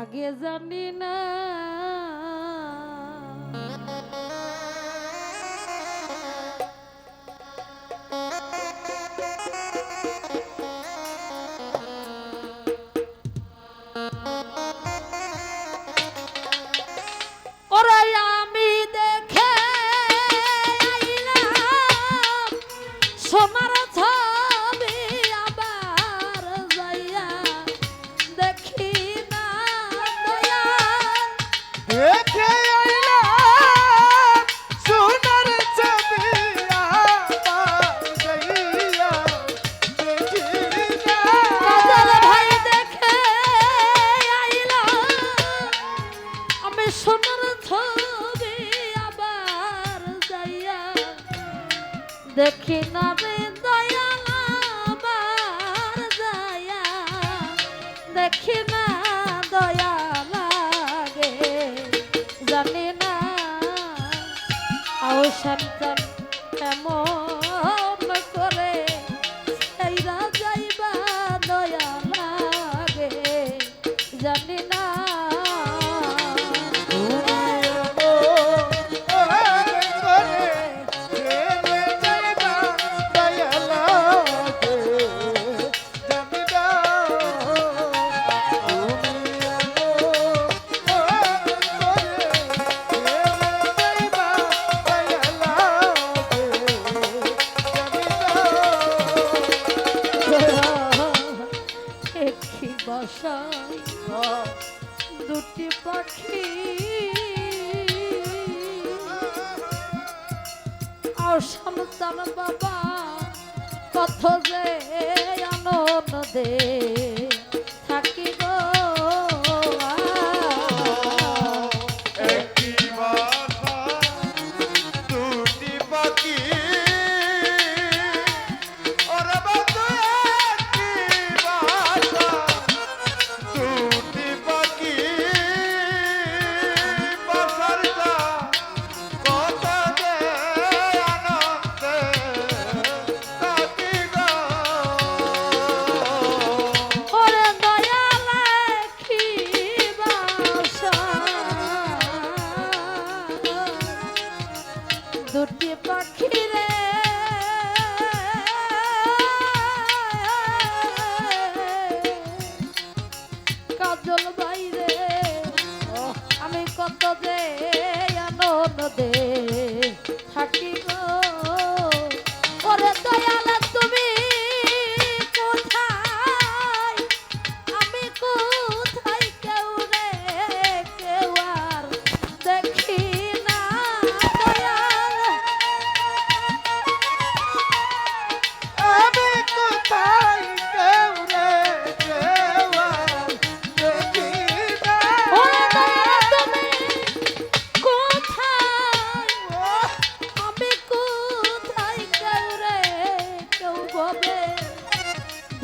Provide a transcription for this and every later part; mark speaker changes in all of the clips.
Speaker 1: আগে জানি না। দেখি না রে দয়ালাবার দয়া দেখি না দয়া লাগে জানি না। আও সন্তান এমন সন্তান বাবা কত যে আনন্দ দে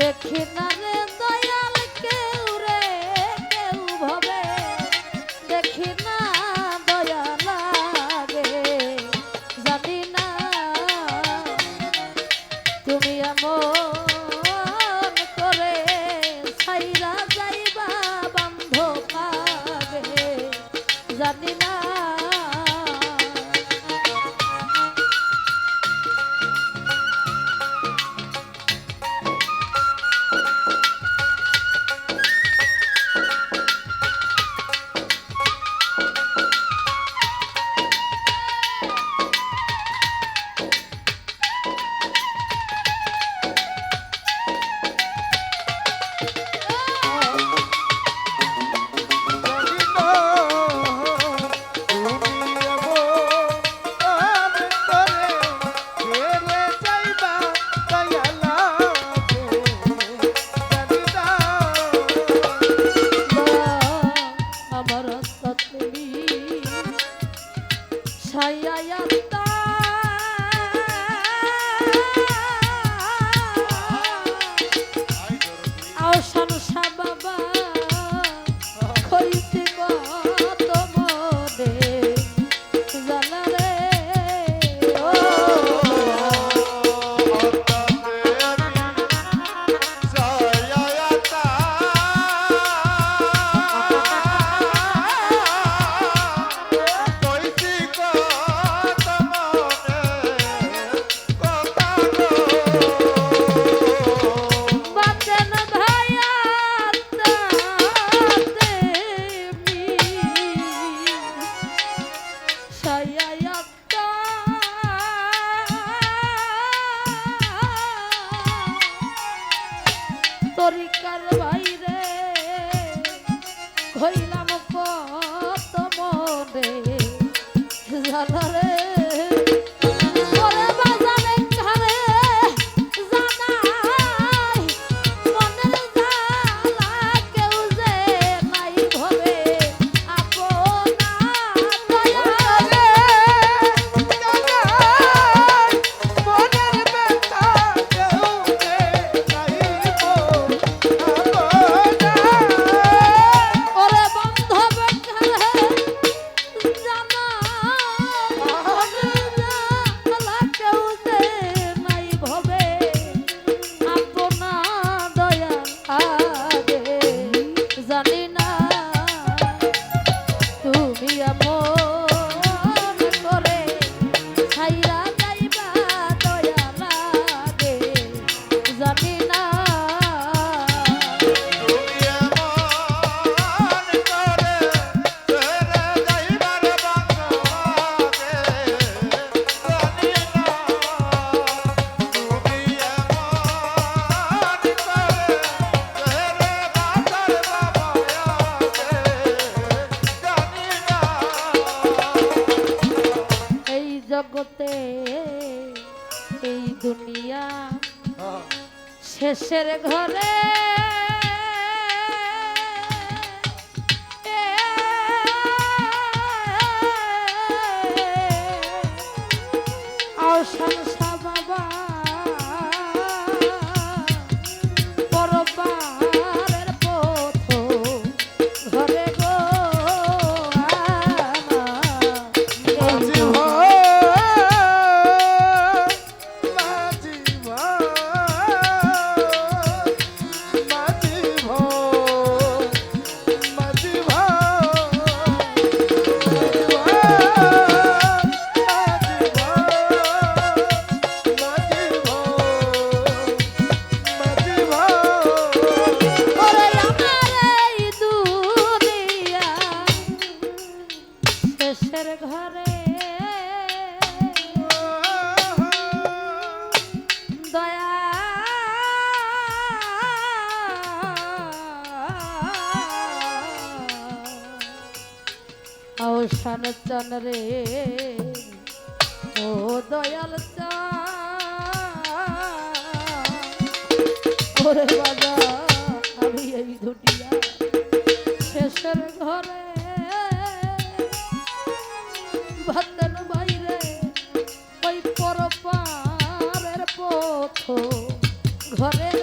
Speaker 1: দেখি না
Speaker 2: রে
Speaker 1: দয়াল কেউ দেখি না দয়া লাগে, জানি না তুমি এমন করে ছাইরা যাইবা বান্ধ পাবে জানি ছাইয়া দুনিয়া হ্যাঁ। শেষের ঘরে অবসান চন রে। ও দয়াল ওরে বাবা, আমি এই দুটিয়া শেষের ঘরে ভাতেন বাইরে ওই পরপারের পথ ঘরে